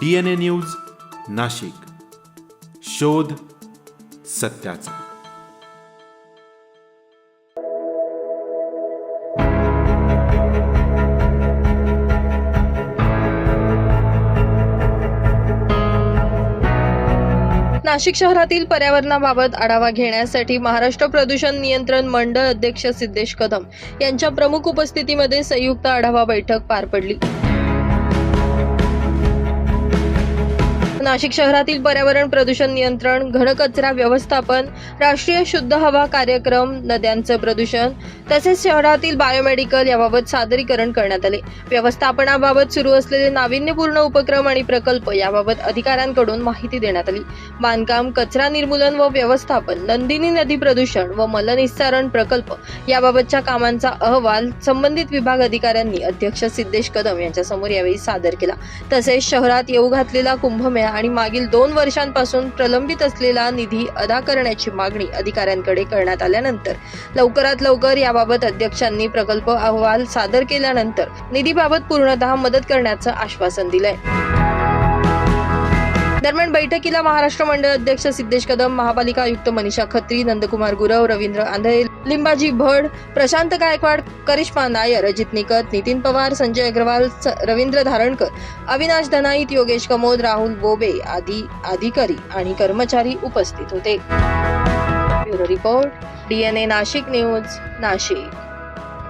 D N A news Nashik. शोध सत्याचा. नाशिक शहरातील पर्यावरणाबाबत आढावा घेण्यासाठी महाराष्ट्र प्रदूषण नियंत्रण मंडळ अध्यक्ष सिद्धेश कदम यांच्या प्रमुख उपस्थितीमध्ये संयुक्त आढावा बैठक पार पडली. नाशिक शहरातील पर्यावरण प्रदूषण नियंत्रण घनकचरा व्यवस्थापन राष्ट्रीय शुद्ध हवा कार्यक्रम नद्यांचं प्रदूषण तसेच शहरातील बायोमेडिकल याबाबत सादरीकरण करण्यात आले. व्यवस्थापनाबाबत सुरू असलेले नाविन्यपूर्ण उपक्रम आणि प्रकल्प याबाबत अधिकाऱ्यांकडून माहिती देण्यात आली. बांधकाम कचरा निर्मूलन व व्यवस्थापन नंदिनी नदी प्रदूषण व मलनिस्सारण प्रकल्प याबाबतच्या कामांचा अहवाल संबंधित विभाग अधिकाऱ्यांनी अध्यक्ष सिद्धेश कदम यांच्यासमोर यावेळी सादर केला. तसेच शहरात येऊ घातलेला कुंभमेळा आणि मागील दोन वर्षांपासून प्रलंबित असलेला निधी अदा करण्याची मागणी अधिकाऱ्यांकडे करण्यात आल्यानंतर लवकरात लवकर याबाबत अध्यक्षांनी प्रकल्प अहवाल सादर केल्यानंतर निधीबाबत पूर्णतः मदत करण्याचं आश्वासन दिलंय. दरम्यान बैठकीला महाराष्ट्र मंडळ अध्यक्ष सिद्धेश कदम महापालिका आयुक्त मनीषा खत्री नंदकुमार गुरव रवींद्र आंधळे लिंबाजी भड प्रशांत गायकवाड करिश्मा नायर अजित निकत नितीन पवार संजय अग्रवाल स- रवींद्र धारणकर अविनाश धनाईत योगेश कमोद राहुल बोबे आदी अधिकारी आणि कर्मचारी उपस्थित होते. Bureau report DNA Nashik news Nashik.